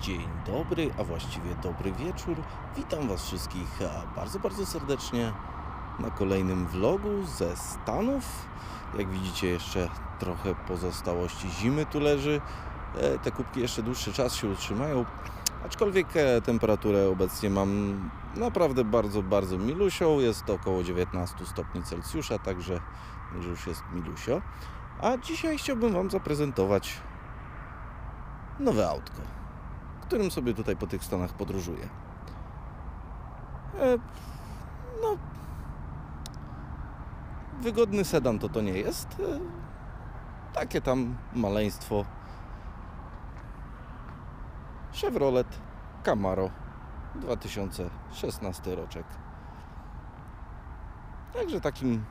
Dzień dobry, a właściwie dobry wieczór. Witam Was wszystkich bardzo, bardzo serdecznie na kolejnym vlogu ze Stanów. Jak widzicie, jeszcze trochę pozostałości zimy tu leży. E, Te kubki jeszcze dłuższy czas się utrzymają, aczkolwiek e, temperaturę obecnie mam naprawdę bardzo, bardzo milusią. Jest to około 19 stopni Celsjusza, także że już jest milusio. A dzisiaj chciałbym Wam zaprezentować nowe autko, którym sobie tutaj po tych Stanach podróżuję. E, no, wygodny sedan to to nie jest. E, takie tam maleństwo. Chevrolet Camaro 2016 roczek. Także takim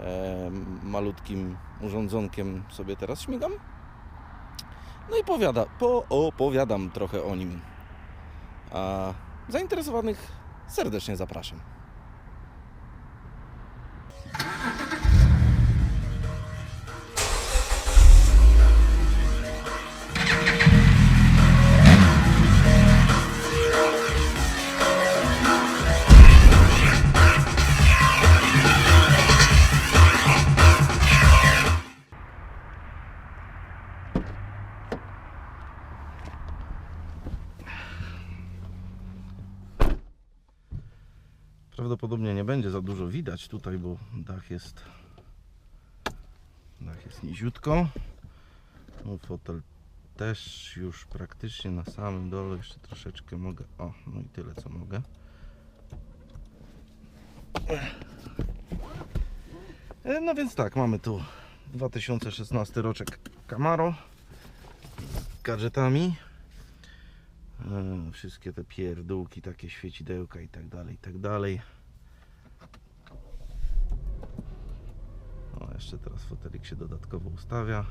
e, malutkim urządzonkiem sobie teraz śmigam. No i powiada, poopowiadam trochę o nim. A zainteresowanych serdecznie zapraszam. Tutaj, bo dach jest dach jest niziutko. No, fotel też już praktycznie na samym dole, jeszcze troszeczkę mogę. O, no i tyle co mogę. E, No więc tak, mamy tu 2016 roczek Camaro z gadżetami. E, wszystkie te pierdółki, takie świecidełka i tak dalej, i tak dalej. Jeszcze teraz fotelik się dodatkowo ustawia.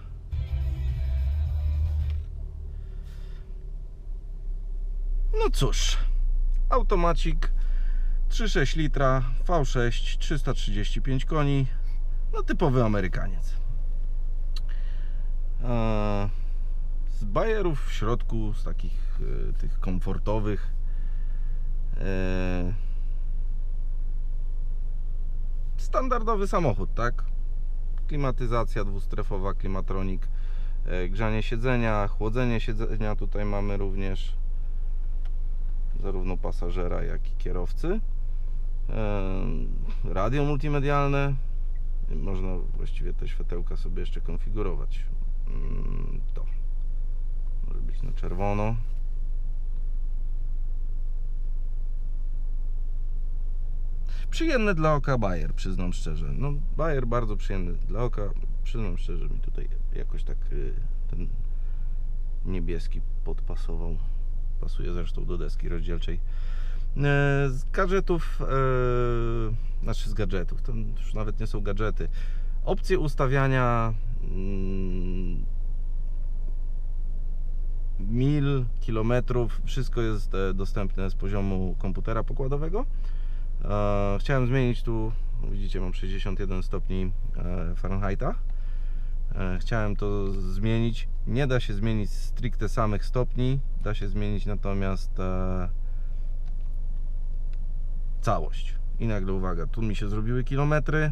No cóż, automacik 3,6 litra, V6, 335 koni, no typowy Amerykaniec. Z bajerów w środku, z takich e, tych komfortowych. E, standardowy samochód, tak? Klimatyzacja dwustrefowa, klimatronik, e, grzanie siedzenia, chłodzenie siedzenia. Tutaj mamy również zarówno pasażera, jak i kierowcy. E, radio multimedialne. Można właściwie te światełka sobie jeszcze konfigurować. Mm, To może być na czerwono. Przyjemny dla oka Bayer, przyznam szczerze. No, Bayer bardzo przyjemny dla oka. Przyznam szczerze, mi tutaj jakoś tak y, ten niebieski podpasował. Pasuje zresztą do deski rozdzielczej. E, Z gadżetów, e, znaczy z gadżetów, to już nawet nie są gadżety. Opcje ustawiania mm, mil, kilometrów, wszystko jest e, dostępne z poziomu komputera pokładowego. E, Chciałem zmienić tu, widzicie, mam 61 stopni e, Fahrenheita. E, Chciałem to zmienić. Nie da się zmienić stricte samych stopni, da się zmienić natomiast całość. I nagle uwaga, tu mi się zrobiły kilometry.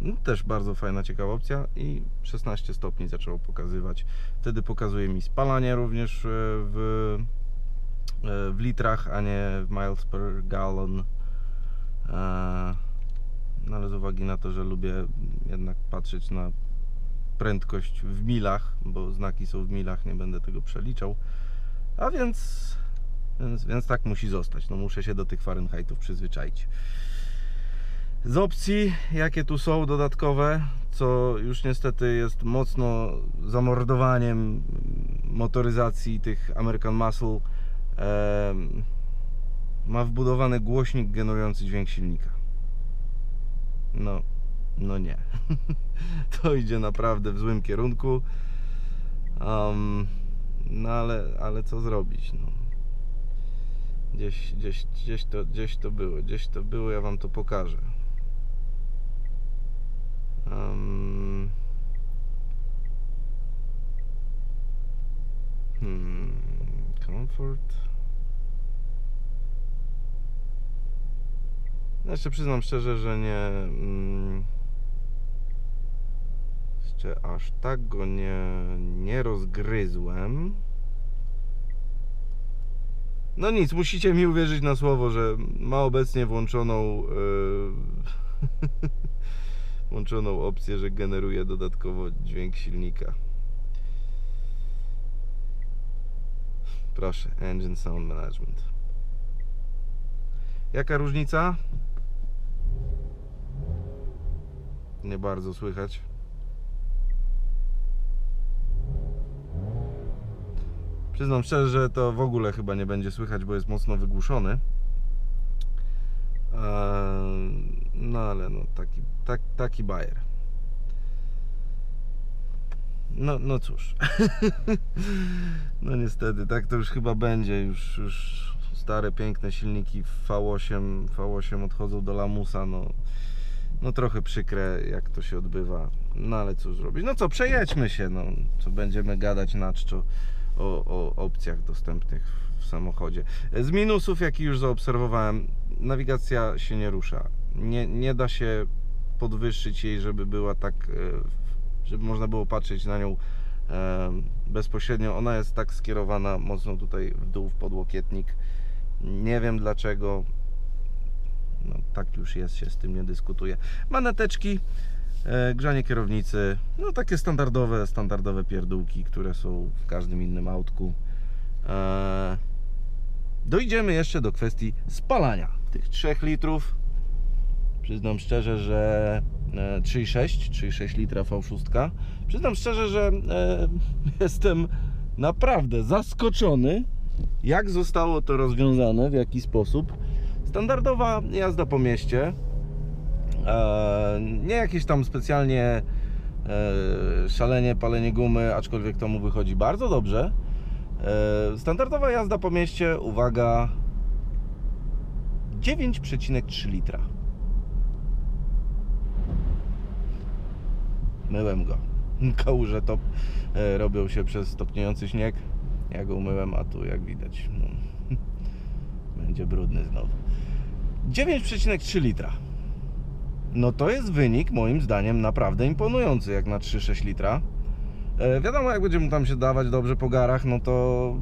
No, też bardzo fajna, ciekawa opcja i 16 stopni zaczęło pokazywać. Wtedy pokazuje mi spalanie również w, w litrach, a nie w miles per gallon. E, No ale z uwagi na to, że lubię jednak patrzeć na prędkość w milach, bo znaki są w milach, nie będę tego przeliczał. A więc, więc, więc tak musi zostać. No muszę się do tych Fahrenheitów przyzwyczaić. Z opcji, jakie tu są dodatkowe, co już niestety jest mocno zamordowaniem motoryzacji tych American Muscle, ma wbudowany głośnik generujący dźwięk silnika. No, no nie. to idzie naprawdę w złym kierunku. Um, no ale, ale co zrobić? No. Gdzieś, gdzieś, gdzieś, to, gdzieś to było, gdzieś to było, ja Wam to pokażę. Um, hmm, Comfort. Jeszcze przyznam szczerze, że nie. Mm, jeszcze aż tak go nie, nie rozgryzłem. No nic, musicie mi uwierzyć na słowo, że ma obecnie włączoną yy, włączoną opcję, że generuje dodatkowo dźwięk silnika. Proszę, Engine Sound Management. Jaka różnica? Nie bardzo słychać. Przyznam szczerze, że to w ogóle chyba nie będzie słychać, bo jest mocno wygłuszony. Eee, No ale no taki, tak, taki bajer. No, no cóż. no niestety, tak to już chyba będzie. Już, już stare, piękne silniki V8, V8 odchodzą do lamusa. No, no trochę przykre, jak to się odbywa. No ale cóż zrobić. No co, przejedźmy się. No, co będziemy gadać na czczo o, o opcjach dostępnych w samochodzie. Z minusów, jaki już zaobserwowałem, nawigacja się nie rusza. Nie, nie da się podwyższyć jej, żeby była tak, e, żeby można było patrzeć na nią e, bezpośrednio. Ona jest tak skierowana mocno tutaj w dół, w podłokietnik. Nie wiem dlaczego. No, tak już jest, się z tym nie dyskutuje. Maneteczki, e, grzanie kierownicy, no takie standardowe, standardowe pierdółki, które są w każdym innym autku. E, dojdziemy jeszcze do kwestii spalania tych 3 litrów. Przyznam szczerze, że e, 3,6 3,6 litra V6. Przyznam szczerze, że jestem naprawdę zaskoczony, jak zostało to rozwiązane, w jaki sposób. Standardowa jazda po mieście. E, nie jakieś tam specjalnie e, szalenie palenie gumy, aczkolwiek to mu wychodzi bardzo dobrze. E, standardowa jazda po mieście, uwaga, 9,3 litra. Myłem go. Kałuże top e, robią się przez stopniujący śnieg. Ja go umyłem, a tu jak widać no, będzie brudny znowu. 9,3 litra. No to jest wynik moim zdaniem naprawdę imponujący jak na 3,6 litra. E, wiadomo jak będzie mu tam się dawać dobrze po garach, no to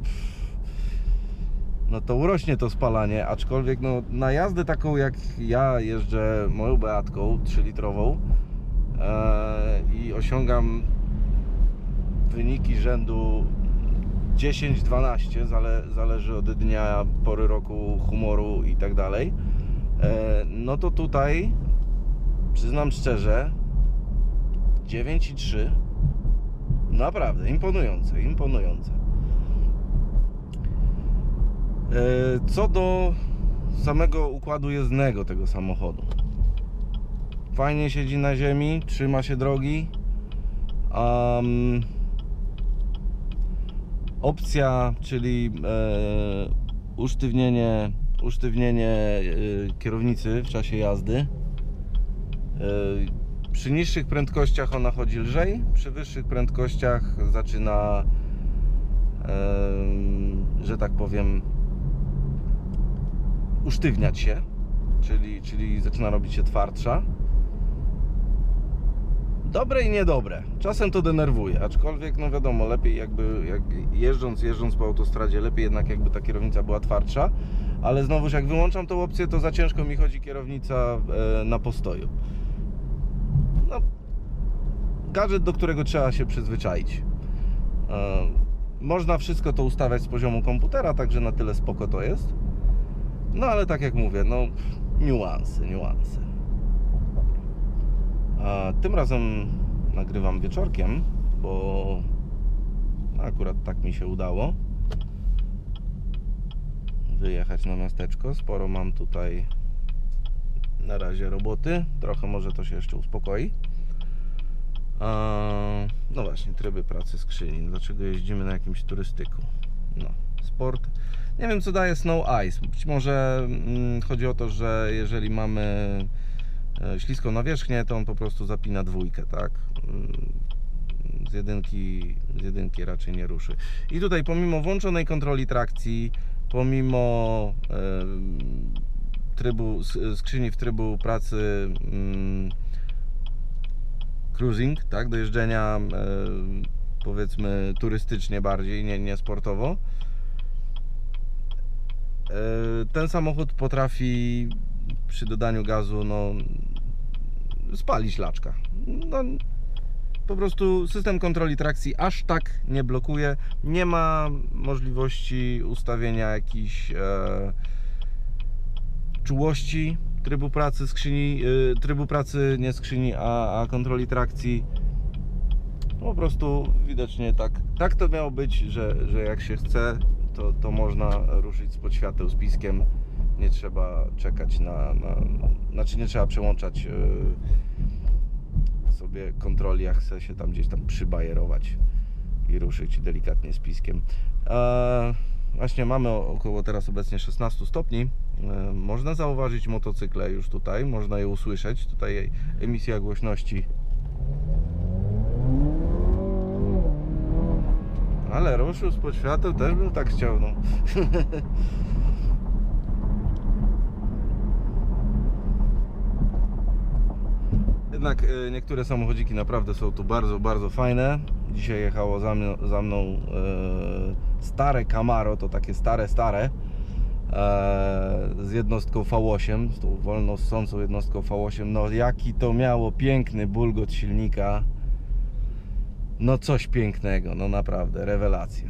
no to urośnie to spalanie, aczkolwiek no, na jazdę taką jak ja jeżdżę moją Beatką 3-litrową e, i osiągam wyniki rzędu 10-12, zale, zależy od dnia, pory roku, humoru i tak dalej, e, no to tutaj przyznam szczerze 9,3 naprawdę imponujące, imponujące. E, Co do samego układu jezdnego tego samochodu. Fajnie siedzi na ziemi, trzyma się drogi. Um, opcja, czyli e, usztywnienie, usztywnienie e, kierownicy w czasie jazdy. E, przy niższych prędkościach ona chodzi lżej, przy wyższych prędkościach zaczyna, em, że tak powiem, usztywniać się, czyli, czyli zaczyna robić się twardsza. Dobre i niedobre. Czasem to denerwuje, aczkolwiek no wiadomo, lepiej jakby jak jeżdżąc, jeżdżąc po autostradzie, lepiej jednak jakby ta kierownica była twardsza, ale znowuż jak wyłączam tą opcję, to za ciężko mi chodzi kierownica e, na postoju. No, gadżet, do którego trzeba się przyzwyczaić. E, Można wszystko to ustawiać z poziomu komputera, także na tyle spoko to jest. No ale tak jak mówię, no niuanse, niuanse. Tym razem nagrywam wieczorkiem, bo akurat tak mi się udało wyjechać na miasteczko. Sporo mam tutaj na razie roboty. Trochę może to się jeszcze uspokoi. No właśnie, tryby pracy skrzyni. Dlaczego jeździmy na jakimś turystyku? No, sport. Nie wiem, co daje Snow Ice. Być może mm, chodzi o to, że jeżeli mamy śliską nawierzchnię, to on po prostu zapina dwójkę, tak? Mm, z jedynki, z jedynki raczej nie ruszy. I tutaj pomimo włączonej kontroli trakcji, pomimo trybu, skrzyni w trybu pracy mm, cruising, tak, do jeżdżenia em, powiedzmy turystycznie bardziej, nie, nie sportowo. E, Ten samochód potrafi przy dodaniu gazu no, spalić laczka. No, po prostu system kontroli trakcji aż tak nie blokuje. Nie ma możliwości ustawienia jakichś e, czułości trybu pracy skrzyni, e, trybu pracy nie skrzyni, a, a kontroli trakcji. Po prostu widocznie tak, tak to miało być, że, że jak się chce, to, to można ruszyć spod świateł z piskiem. Nie trzeba czekać na, na znaczy nie trzeba przełączać e, sobie kontroli, jak chce się tam gdzieś tam przybajerować i ruszyć delikatnie z piskiem. E, właśnie mamy około teraz obecnie 16 stopni. E, można zauważyć motocykle już tutaj, można je usłyszeć. Tutaj emisja głośności Ale ruszył spod świateł, też bym tak chciał, no. Jednak e, niektóre samochodziki naprawdę są tu bardzo, bardzo fajne. Dzisiaj jechało za mną, za mną e, stare Camaro, to takie stare, stare. E, z jednostką V8, z tą wolno ssącą jednostką V8. No jaki to miało piękny bulgot silnika. No coś pięknego, no naprawdę, rewelacja.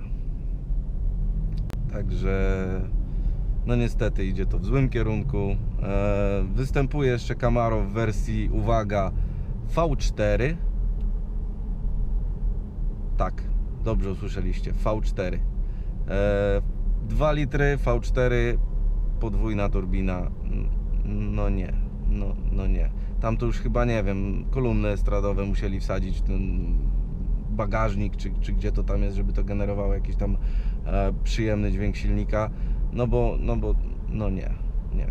Także no niestety idzie to w złym kierunku. E, występuje jeszcze Camaro w wersji, uwaga, V4. Tak, dobrze usłyszeliście, V4. E, 2 litry, V4, podwójna turbina. No nie, no, no nie. Tam to już chyba nie wiem, kolumny estradowe musieli wsadzić w ten bagażnik, czy, czy gdzie to tam jest, żeby to generowało jakiś tam e, przyjemny dźwięk silnika. No bo, no bo, no nie, nie.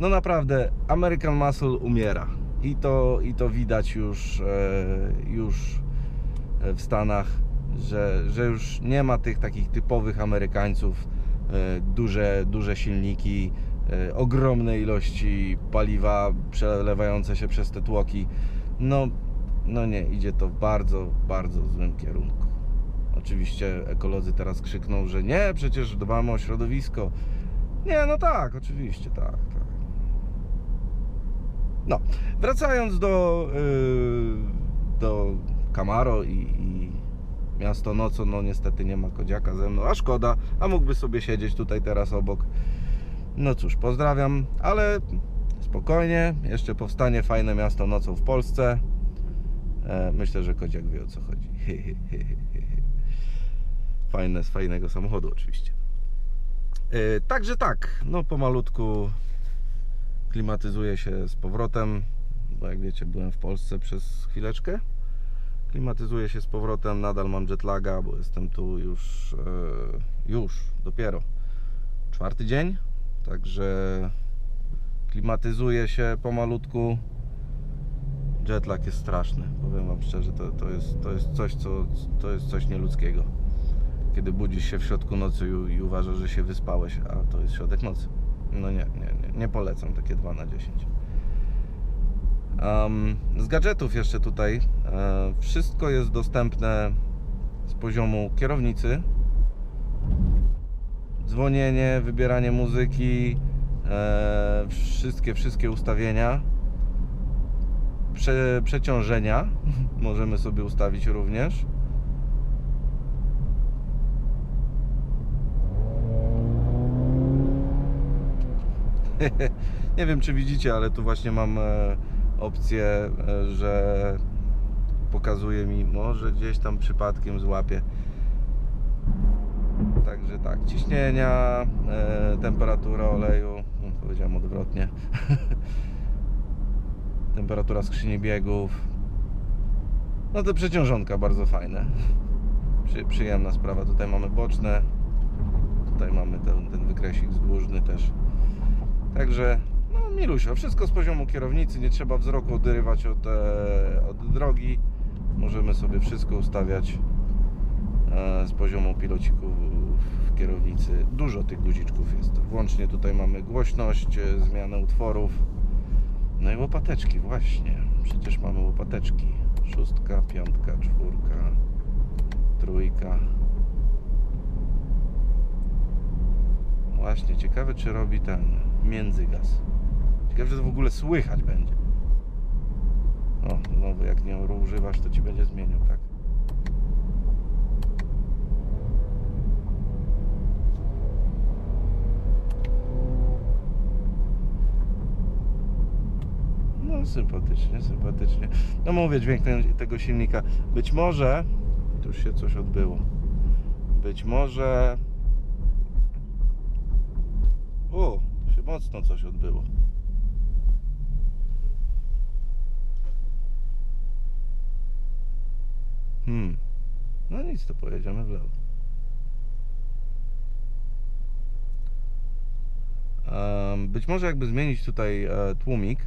No naprawdę, American Muscle umiera. I to, i to widać już, e, już w Stanach, że, że już nie ma tych takich typowych Amerykańców, e, duże, duże silniki, e, ogromne ilości paliwa przelewające się przez te tłoki. No, no nie, idzie to w bardzo, bardzo złym kierunku. Oczywiście ekolodzy teraz krzykną, że nie, przecież dbamy o środowisko. Nie, no tak, oczywiście, tak, tak. No, wracając do, yy, do Camaro i, i miasto nocą, no niestety nie ma kodziaka ze mną, a szkoda, a mógłby sobie siedzieć tutaj teraz obok. No cóż, pozdrawiam, ale spokojnie, jeszcze powstanie fajne miasto nocą w Polsce. E, Myślę, że Kodziak wie o co chodzi. Fajne, z fajnego samochodu oczywiście. E, Także tak, no pomalutku klimatyzuję się z powrotem, bo jak wiecie byłem w Polsce przez chwileczkę. Klimatyzuję się z powrotem, nadal mam jetlaga, bo jestem tu już, e, już dopiero czwarty dzień, także klimatyzuję się pomalutku. Jetlag jest straszny, powiem Wam szczerze, to, to, jest, to jest coś, co, to jest coś nieludzkiego. Kiedy budzisz się w środku nocy i, i uważasz, że się wyspałeś, a to jest środek nocy. No nie, nie, nie, nie polecam takie 2 na 10. Um, z gadżetów jeszcze tutaj e, wszystko jest dostępne z poziomu kierownicy. Dzwonienie, wybieranie muzyki, e, wszystkie, wszystkie ustawienia. Prze, przeciążenia możemy sobie ustawić również. Nie wiem czy widzicie, ale tu właśnie mam e, opcję, e, że pokazuje mi, może gdzieś tam przypadkiem złapie. Także tak, ciśnienia, e, temperatura oleju, no, powiedziałem odwrotnie. temperatura skrzyni biegów. No to przeciążonka bardzo fajne. Przy, przyjemna sprawa. Tutaj mamy boczne. Tutaj mamy ten, ten wykresik wzdłużny też. Także no milusio, wszystko z poziomu kierownicy, nie trzeba wzroku odrywać od, e, od drogi. możemy sobie wszystko ustawiać e, z poziomu pilocików w kierownicy. Dużo tych guziczków jest. Włącznie tutaj mamy głośność, e, zmianę utworów. No i łopateczki, właśnie. Przecież mamy łopateczki. Szóstka, piątka, czwórka, trójka. Właśnie, ciekawe czy robi ten międzygaz. Ciekawe, czy to w ogóle słychać będzie. O, znowu jak nie używasz, to ci będzie zmieniał, tak? No sympatycznie, sympatycznie. No mówię, dźwięk tego silnika. Być może, tu się coś odbyło. Być może... O, mocno coś odbyło. Hmm. No nic, to pojedziemy w lewo. Być może jakby zmienić tutaj e, tłumik,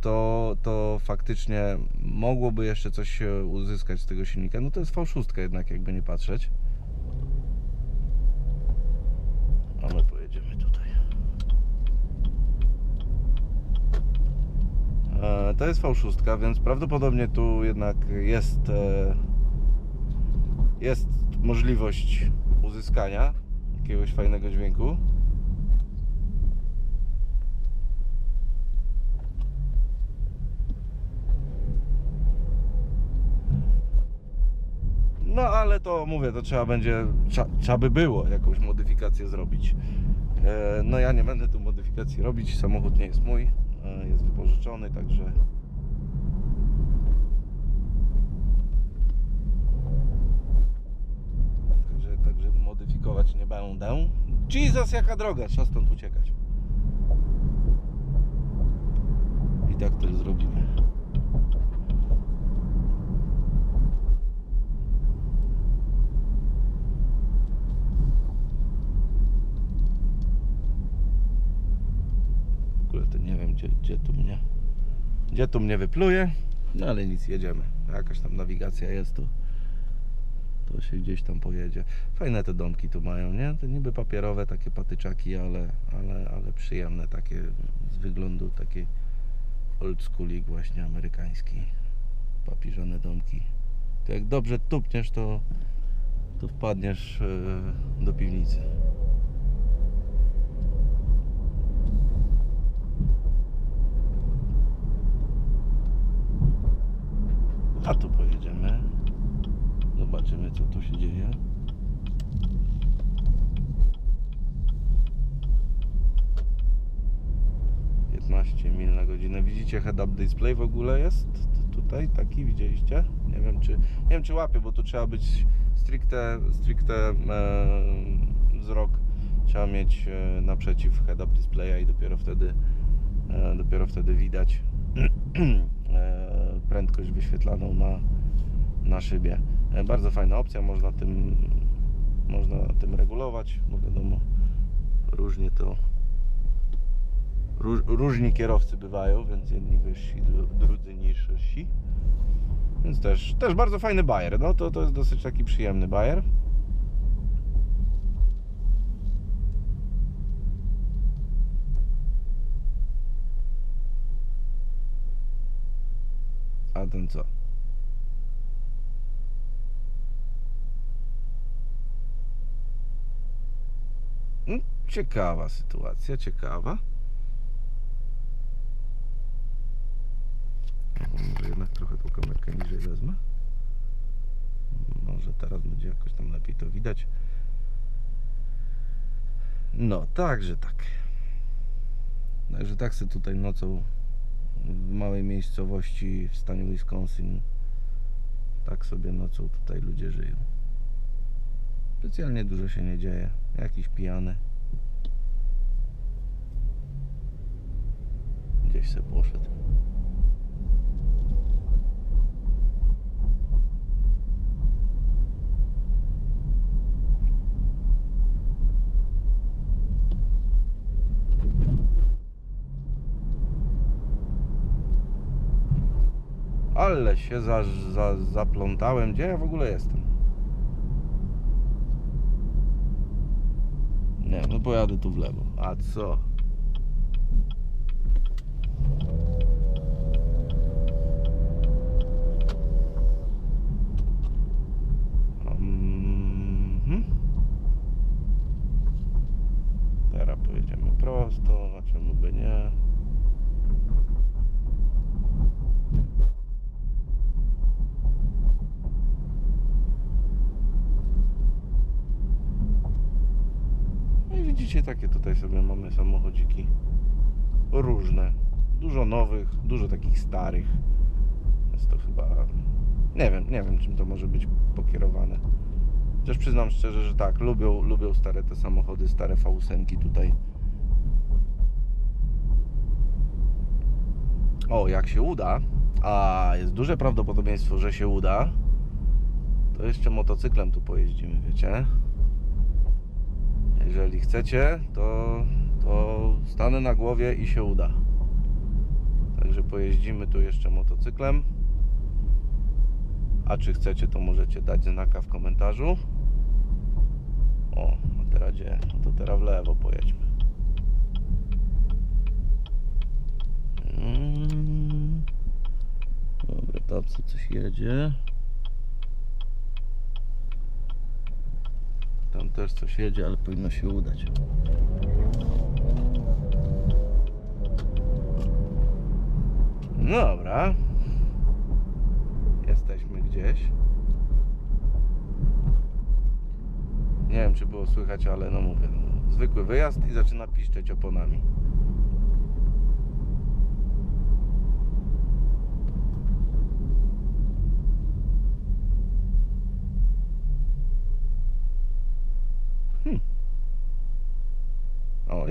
to, to faktycznie mogłoby jeszcze coś uzyskać z tego silnika. No to jest V6 jednak, jakby nie patrzeć. A my pojedziemy tutaj. E, To jest V6, więc prawdopodobnie tu jednak jest, e, jest możliwość uzyskania jakiegoś fajnego dźwięku. No ale to mówię, to trzeba będzie, trzeba, trzeba by było jakąś modyfikację zrobić. E, No ja nie będę tu modyfikacji robić, samochód nie jest mój, jest wypożyczony, także Także, także modyfikować nie będę. Jesus, jaka droga, trzeba stąd uciekać. I tak to zrobimy. To nie wiem, gdzie, gdzie tu mnie gdzie tu mnie wypluje, no ale nic, jedziemy. Jakaś tam nawigacja jest tu. To się gdzieś tam pojedzie. Fajne te domki tu mają, nie? To niby papierowe takie patyczaki, ale, ale, ale przyjemne takie z wyglądu taki old schoolik właśnie amerykański. Papiżone domki. To jak dobrze tupniesz, to, to wpadniesz e, do piwnicy. A tu pojedziemy. Zobaczymy co tu się dzieje. Mil na godzinę. Widzicie head-up display w ogóle jest? Tutaj taki widzieliście? Nie wiem czy nie wiem czy łapie, bo tu trzeba być stricte, stricte e, wzrok trzeba mieć e, naprzeciw head-up displaya i dopiero wtedy e, dopiero wtedy widać e, prędkość wyświetlaną na, na szybie. E, Bardzo fajna opcja, można tym, można tym regulować, bo wiadomo, różnie to róż, różni kierowcy bywają, więc jedni wyżsi, dru- drudzy niżsi. Więc też, też bardzo fajny bajer. No to, to jest dosyć taki przyjemny bajer. A ten co? Mm, Ciekawa sytuacja, ciekawa. Może jednak trochę tą kamerkę niżej wezmę. Może teraz będzie jakoś tam lepiej to widać. No, także tak. Także tak sobie tutaj nocą w małej miejscowości w stanie Wisconsin tak sobie nocą tutaj ludzie żyją. Specjalnie dużo się nie dzieje. Jakiś pijany. Gdzieś se poszedł. Ale się za, za, zaplątałem. Gdzie ja w ogóle jestem? Nie, no pojadę tu w lewo. A co? Mhm. Teraz pojedziemy prosto, a czemu by nie? No i widzicie, takie tutaj sobie mamy samochodziki różne. Dużo nowych, dużo takich starych. Jest to chyba. Nie wiem, nie wiem czym to może być pokierowane. Chociaż przyznam szczerze, że tak, lubią, lubią stare te samochody, stare V8 tutaj. O, jak się uda, a jest duże prawdopodobieństwo, że się uda, to jeszcze motocyklem tu pojeździmy, wiecie? Jeżeli chcecie, to, to stanę na głowie i się uda. Także pojeździmy tu jeszcze motocyklem. A czy chcecie, to możecie dać znaka w komentarzu. O, a teraz? No to teraz w lewo pojedźmy. Mm. Dobra, tam co coś jedzie. Tam też coś jedzie, ale powinno się udać. Dobra. Jesteśmy gdzieś. Nie wiem, czy było słychać, ale no mówię. no, Zwykły wyjazd i zaczyna piszczeć oponami.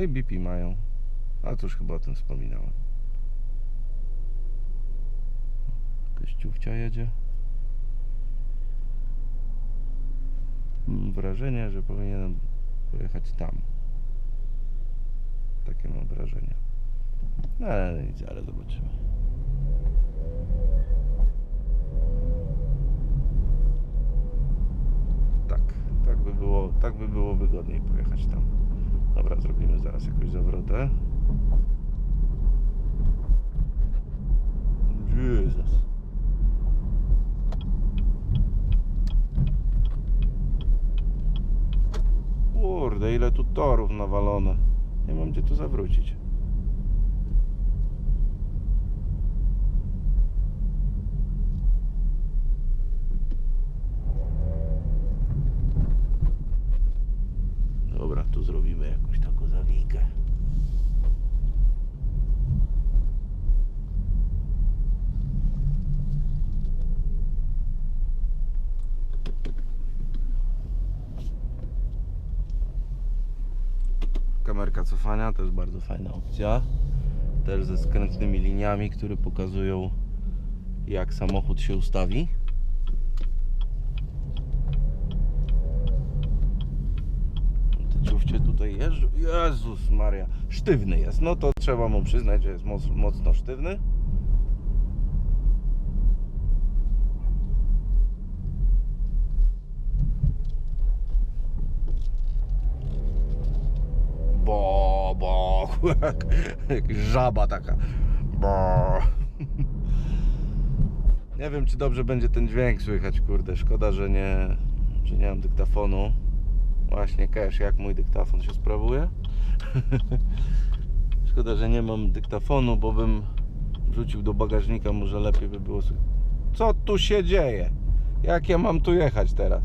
I BP mają. A już chyba o tym wspominałem. Kościówcia jedzie. Mam wrażenie, że powinienem pojechać tam. Takie mam wrażenie. No ale nic, ale zobaczymy. Tak, tak by było, tak by było wygodniej pojechać tam. Dobra, zrobimy zaraz jakąś zawrotę. Jezus. Kurde, ile tu torów nawalone. Nie mam gdzie tu zawrócić. Dobra, tu zrobimy jakąś taką zawijkę. Kamerka cofania jest bardzo fajna opcja. Też ze skrętnymi liniami, które pokazują jak samochód się ustawi. Ciufcie tutaj jeżdżą. Jezus Maria, sztywny jest. No to trzeba mu przyznać, że jest moc, mocno sztywny. Jak, jak żaba taka. Bo. Nie wiem, czy dobrze będzie ten dźwięk słychać, kurde. Szkoda, że nie, że nie mam dyktafonu. Właśnie, Cash, jak mój dyktafon się sprawuje? Szkoda, że nie mam dyktafonu, bo bym wrzucił do bagażnika, może lepiej by było słychać. Co tu się dzieje? Jak ja mam tu jechać teraz?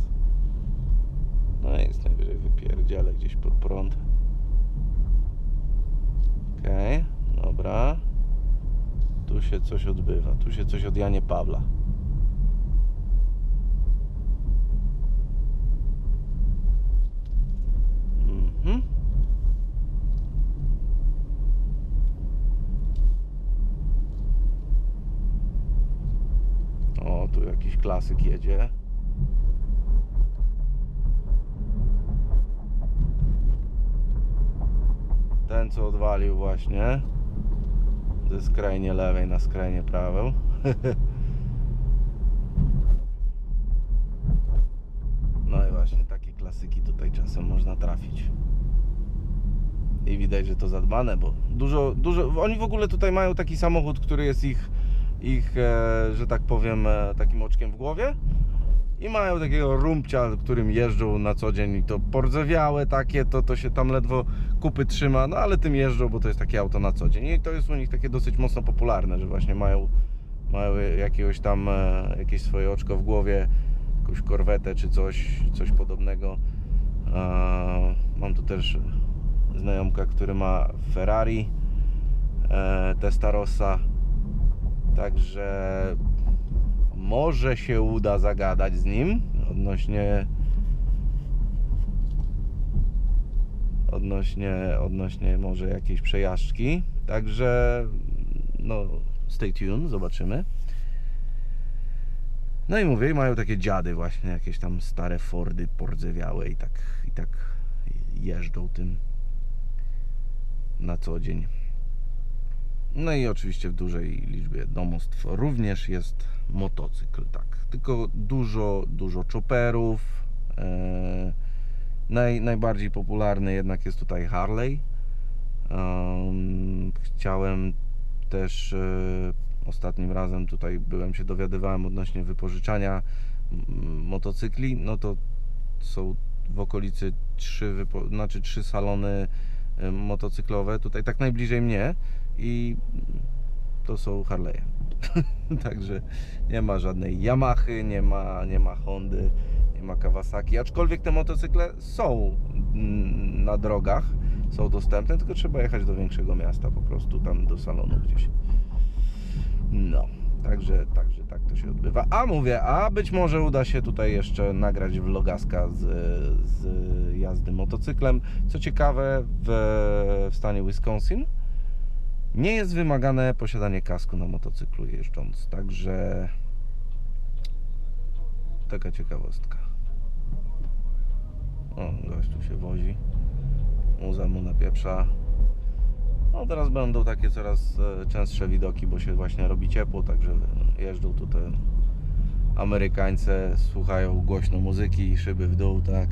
No jest najwyżej wypierdzielę gdzieś pod prąd. Okej, dobra. Tu się coś odbywa. Tu się coś od Janie Pawla. Mhm. O, tu jakiś klasyk jedzie. Ten co odwalił właśnie ze skrajnie lewej na skrajnie prawą. No i właśnie takie klasyki tutaj czasem można trafić. I widać, że to zadbane, bo dużo, dużo. Oni w ogóle tutaj mają taki samochód, który jest ich, ich e, że tak powiem, e, takim oczkiem w głowie i mają takiego rumpcia, którym jeżdżą na co dzień i to pordzewiałe takie, to, to się tam ledwo kupy trzyma, no ale tym jeżdżą, bo to jest takie auto na co dzień. I to jest u nich takie dosyć mocno popularne, że właśnie mają, mają jakiegoś tam, e, jakieś swoje oczko w głowie, jakąś korwetę czy coś, coś podobnego. Mam tu też znajomka, który ma Ferrari e, Testarossa, także może się uda zagadać z nim odnośnie odnośnie, odnośnie może jakiejś przejażdżki. Także no stay tuned, zobaczymy. No i mówię, mają takie dziady właśnie, jakieś tam stare Fordy pordzewiałe i tak, i tak jeżdżą tym na co dzień. No i oczywiście w dużej liczbie domostw również jest motocykl, tak. Tylko dużo, dużo chopperów. E, naj, najbardziej popularny jednak jest tutaj Harley. Em, chciałem też e, ostatnim razem tutaj byłem się dowiadywałem odnośnie wypożyczania mm, motocykli. No to są w okolicy trzy, znaczy trzy salony e, motocyklowe. Tutaj tak najbliżej mnie i to są Harley'e. Także nie ma żadnej Yamahy, nie ma, nie ma Hondy, nie ma Kawasaki. Aczkolwiek te motocykle są mm, na drogach, są dostępne, tylko trzeba jechać do większego miasta po prostu, tam do salonu gdzieś. No, także, także tak to się odbywa. A mówię, a być może uda się tutaj jeszcze nagrać vlogaska z, z jazdy motocyklem. Co ciekawe, w, w stanie Wisconsin nie jest wymagane posiadanie kasku na motocyklu jeżdżąc, także taka ciekawostka. O, gość tu się wozi. Muza mu napieprza. No teraz będą takie coraz e, częstsze widoki, bo się właśnie robi ciepło, także jeżdżą tutaj Amerykańcy, słuchają głośno muzyki, szyby w dół, tak.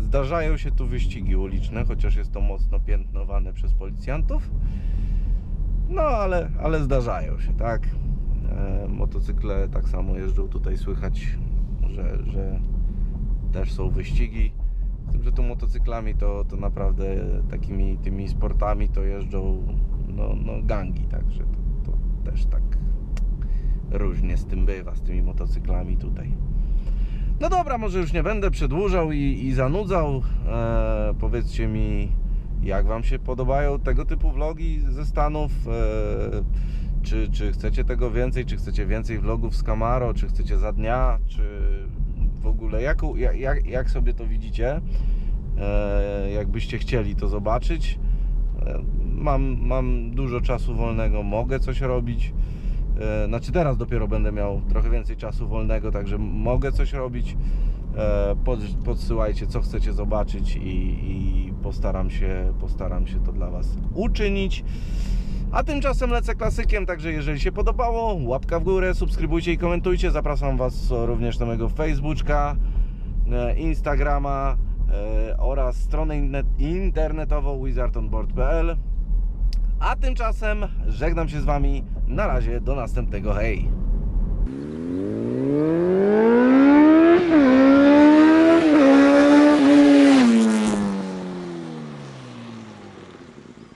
Zdarzają się tu wyścigi uliczne, chociaż jest to mocno piętnowane przez policjantów. No ale, ale zdarzają się, tak. E, motocykle tak samo jeżdżą tutaj, słychać, że, że też są wyścigi. Z tym, że tu motocyklami to, to naprawdę takimi tymi sportami to jeżdżą no, no gangi, także to, to też tak różnie z tym bywa, z tymi motocyklami tutaj. No dobra, może już nie będę przedłużał i, i zanudzał. E, powiedzcie mi, jak Wam się podobają tego typu vlogi ze Stanów? E, czy, czy chcecie tego więcej? Czy chcecie więcej vlogów z Camaro? Czy chcecie za dnia? Czy w ogóle jak, jak sobie to widzicie? E, jakbyście chcieli to zobaczyć? E, mam, mam dużo czasu wolnego, mogę coś robić. E, Znaczy teraz dopiero będę miał trochę więcej czasu wolnego, także mogę coś robić. E, pod, podsyłajcie co chcecie zobaczyć i, i postaram, się, postaram się to dla Was uczynić. A tymczasem lecę klasykiem, także jeżeli się podobało, łapka w górę, subskrybujcie i komentujcie. Zapraszam Was również na mojego Facebooka, e, Instagrama oraz stronę internetową wizardonboard.pl. A tymczasem żegnam się z Wami. Na razie, do następnego. Hej!